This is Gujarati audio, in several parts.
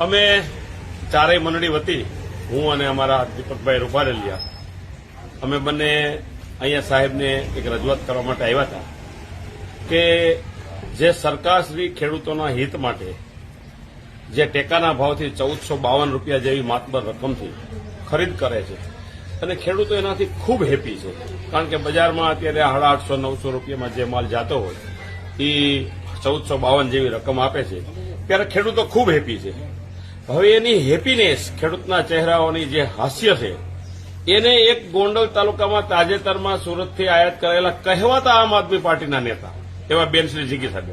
અમે ચારેય મંડળી વતી હું અને અમારા દીપકભાઈ રૂપારેલિયા, અમે બંને અહીંયા સાહેબને એક રજૂઆત કરવા માટે આવ્યા હતા કે જે સરકારશ્રી ખેડૂતોના હિત માટે જે ટેકાના ભાવથી ચૌદસો બાવન રૂપિયા જેવી માતબર રકમથી ખરીદ કરે છે અને ખેડૂતો એનાથી ખૂબ હેપી છે. કારણ કે બજારમાં અત્યારે સાડા આઠસો, નવસો રૂપિયામાં જે માલ જાતો હોય એ ચૌદસો બાવન જેવી રકમ આપે છે. ત્યારે ખેડૂતો ખૂબ હેપી છે. હવે એની હેપીનેસ ખેડૂતના ચહેરાઓની જે હાસ્ય છે, એને એક ગોંડલ તાલુકામાં તાજેતરમાં સુરતથી આયાત કરેલા કહેવાતા આમ આદમી પાર્ટીના નેતા, એવા બેન શ્રી જીગી સાહેબ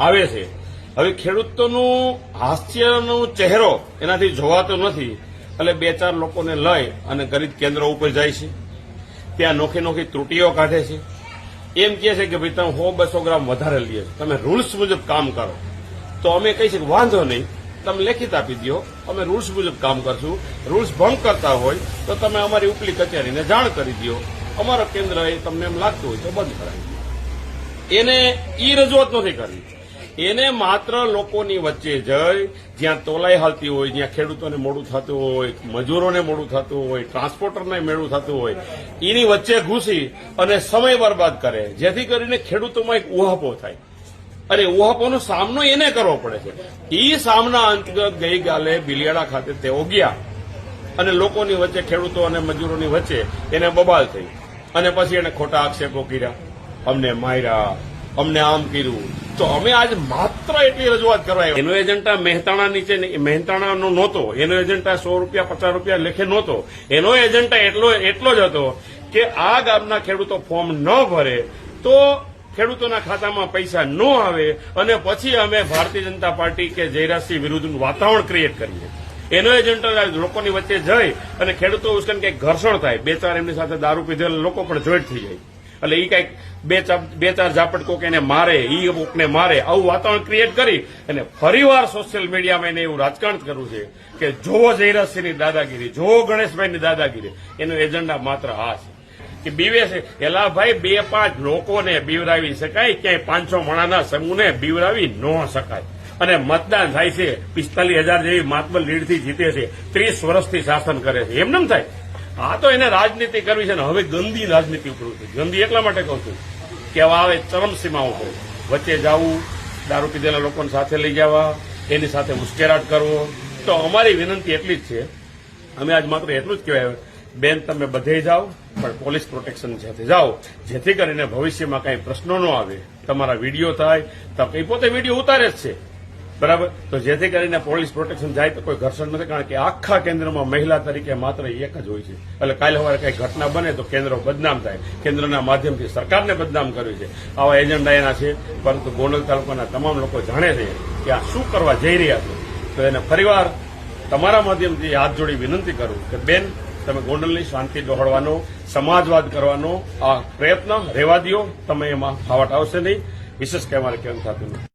આવે છે. હવે ખેડૂતોનું હાસ્યનો ચહેરો એનાથી જોવાતો નથી, એટલે બે ચાર લોકોને લઈ અને ગરીબ કેન્દ્રો ઉપર જાય છે. ત્યાં નોખી નોખી ત્રુટીઓ કાઢે છે. એમ કહે છે કે ભાઈ તમે સો બસો ગ્રામ વધારે લઈએ તમે રૂલ્સ મુજબ કામ કરો. તો અમે કહીશું વાંધો નહીં તમે લેખિત આપી દો અમે રૂલ્સ મુજબ કામ કરશું. રૂલ્સ ભંગ કરતા હોય તો તમે અમારી ઉપલી કચેરીને જાણ કરી દો અમારો કેન્દ્ર એ તમને એમ લાગતું હોય તો બંધ કરાવી એને ઈ રજૂઆત નથી કરવી. એને માત્ર લોકોની વચ્ચે જઈ, જ્યાં તોલાઈ હાલતી હોય, જ્યાં ખેડૂતોને મોડું થતું હોય, મજૂરોને મોડું થતું હોય ટ્રાન્સપોર્ટરને મેળું થતું હોય, એની વચ્ચે ઘૂસી અને સમય બરબાદ કરે. જેથી કરીને ખેડૂતોમાં એક ઉહાપો થાય. અરે ઉહાપોનો સામનો એને કરવો પડે છે. એ સામના અંતર્ગત ગઈકાલે બિલિયાડા ખાતે તેઓ ગયા. અને લોકોની વચ્ચે ખેડૂતો અને મજૂરોની વચ્ચે એને બબાલ થઈ. અને પછી એને ખોટા આક્ષેપો કર્યા. અમને માર્યા, અમને આમ કર્યું. તો અમે આજ માત્ર એટલી રજૂઆત કરવા એનો એજન્ટા મહેતાણા નીચે મહેતાણાનો નહોતો. એનો એજન્ટા સો રૂપિયા, પચાસ રૂપિયા લેખે નહોતો. એનો એજન્ટા એટલો એટલો જ હતો કે આ ગામના ખેડૂતો ફોર્મ ન ભરે તો ખેડૂતોના ખાતામાં પૈસા ન આવે અને પછી અમે ભારતીય જનતા પાર્ટી કે જયરાજસિંહ વિરુદ્ધનું વાતાવરણ ક્રિએટ કરીએ. એનો એજન્ટા લોકોની વચ્ચે જઈ અને ખેડૂતો ઉશ્કેન કંઈક ઘર્ષણ થાય. બે ચાર એમની સાથે દારૂ પીધેલા લોકો પણ જોઈટ થઈ જાય. એટલે એ કંઈક બે બે ચાર ઝાપટ કોક એને મારે, ઈ કોકને મારે, આવું વાતાવરણ ક્રિએટ કરી અને ફરીવાર સોશિયલ મીડિયામાં એને એવું રાજકારણ કરવું છે કે જોવો જયરાજસિંહની દાદાગીરી જોવો ગણેશભાઈની દાદાગીરી. એનો એજન્ડા માત્ર આ છે. કે બીવે છે. એલા ભાઈ, બે પાંચ લોકોને બીવરાવી શકાય, ક્યાંય પાંચસો મણાના સમૂહને બીવરાવી ન શકાય. અને મતદાન થાય છે, પિસ્તાલીસ હજાર જેવી માતબર લીડથી જીતે છે. ત્રીસ વર્ષથી શાસન કરે છે. એમને થાય? આ તો એને રાજનીતિ કરવી છે ને હવે ગંદી રાજનીતિ ઉપર છે. ગંદી એટલા માટે કહું છું કે આવે ચરમસીમા ઉપર. વચ્ચે જવું, દારૂ પીધેલા લોકોને સાથે લઈ જવા, એની સાથે ઉશ્કેરાટ કરવો. તો અમારી વિનંતી એટલી જ છે. અમે આજ માત્ર એટલું જ કહેવાય. બેન, તમે બધે જાઓ, પણ પોલીસ પ્રોટેક્શન સાથે જાઓ, જેથી કરીને ભવિષ્યમાં કાંઈ પ્રશ્નો ન આવે. તમારા વીડિયો થાય એ પોતે વીડિયો ઉતારે જ છે. બરાબર? તો જેથી કરીને પોલીસ પ્રોટેક્શન જાય તો કોઈ ઘર્ષણ નથી, કારણ કે આખા કેન્દ્રમાં મહિલા તરીકે માત્ર એક જ હોય છે. એટલે કાલે સવારે કઈ ઘટના બને તો કેન્દ્ર બદનામ થાય. કેન્દ્રના માધ્યમથી સરકારને બદનામ કર્યું છે. આવા એજન્ડા એના છે, પરંતુ ગોંડલ તાલુકાના તમામ લોકો જાણે છે કે આ શું કરવા જઈ રહ્યા છે. તો એને ફરીવાર તમારા માધ્યમથી હાથ જોડી વિનંતી કરું કે બેન તમે ગોંડલની શાંતિ ડહોળવાનો સમાજવાદ કરવાનો આ પ્રયત્ન રહેવા દો તમે એમાં ફાવટ આવશે નહીં. વિશેષ કઈ કેમ થતું નથી